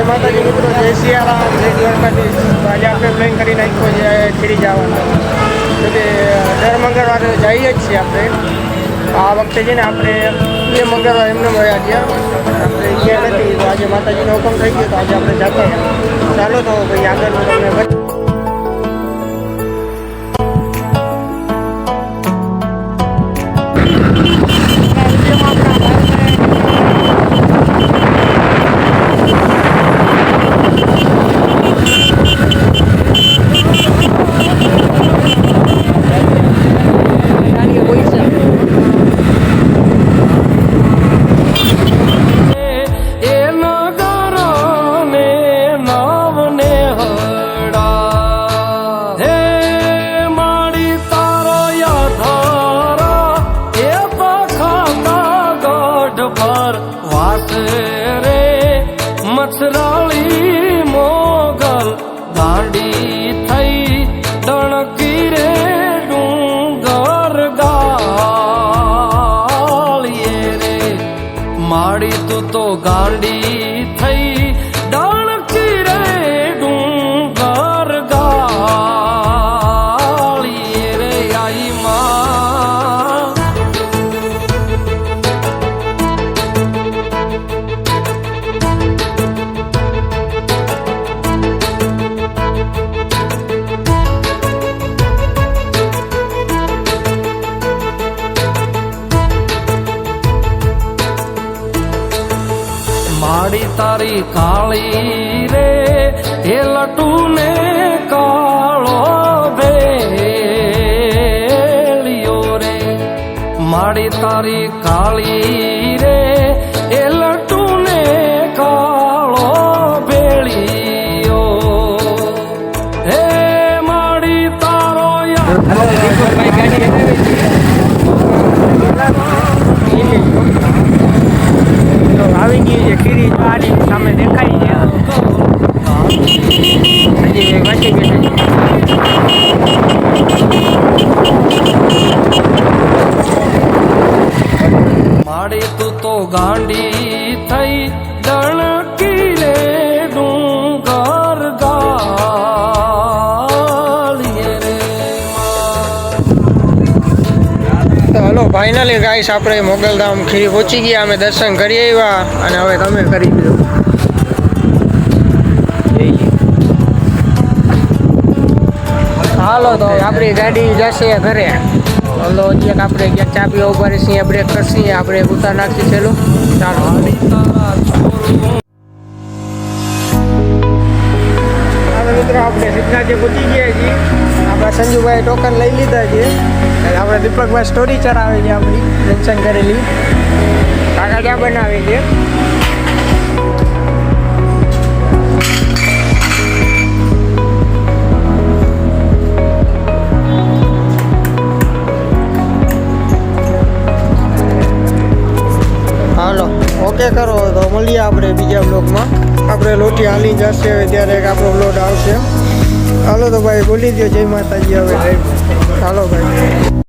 જય માતાજી મિત્રો, જય સિયારામ જય દ્વારકાધીશ. આજે આપણે પ્લેન કરી નાખ્યો છે ખીડી જવાનો. એટલે દર મંગળવારે જઈએ જ છીએ આપણે. આ વખતે છે ને આપણે બે મંગળવાર એમને મળ્યા ગયા આપણે ગયા નથી આજે માતાજીનો હુકમ થઈ ગયો, તો આજે આપણે જતા. ચાલો તો ભાઈ આગળનું તમને પર વાસે રે મછરાળી મોગલ. દાંડી થઈ ડણકી રે ડુંગર ગાળીએ રે. માડી તું તો ગાંડી માડી તારી કાળી રે, એ લટુને કાળો બેલિયો રે. માડી તારી કાળી રે, એ લટુને કાળો ભેળિયો હે માડી તારો યા તો આવી ગઈ ખીરી આની સામે દેખાય છે. હજી વાંચી ગઈ માડી તું તો ગાંડી થઈ ડણકી ફાઇનલી ગાઈસ આપણે મોગલધામ ખીરી પહોંચી ગયા. અમે દર્શન કરી આવ્યા અને હવે તમે કરી દીધું. હાલો તો આપણી ગાડી જશે ઘરે. હલો હજી આપણે ક્યાંક ચાપી પીવા છીએ બ્રેક કરશીએ આપણે ઉતાર નાખી છેલ્લું. ચાલો તારા મિત્રો, આપણે સિદ્ધાર્થી પહોંચી ગયા છીએ. આપણા સંજુભાઈ ટોકન લઈ લીધા છે. આપણે દીપકભાઈ સ્ટોરી ચડાવે છે આપણી મેન્શન કરેલી. કાકા ક્યાં બનાવે છે. હાલો ઓકે કરો, તો મળીએ આપણે બીજા બ્લોગમાં આપણે લોટી હાલી જશે ત્યારે એક આપણો બ્લોગ આવશે. હાલો તો ભાઈ બોલી દો જય માતાજી હવે. હાલો ભાઈ.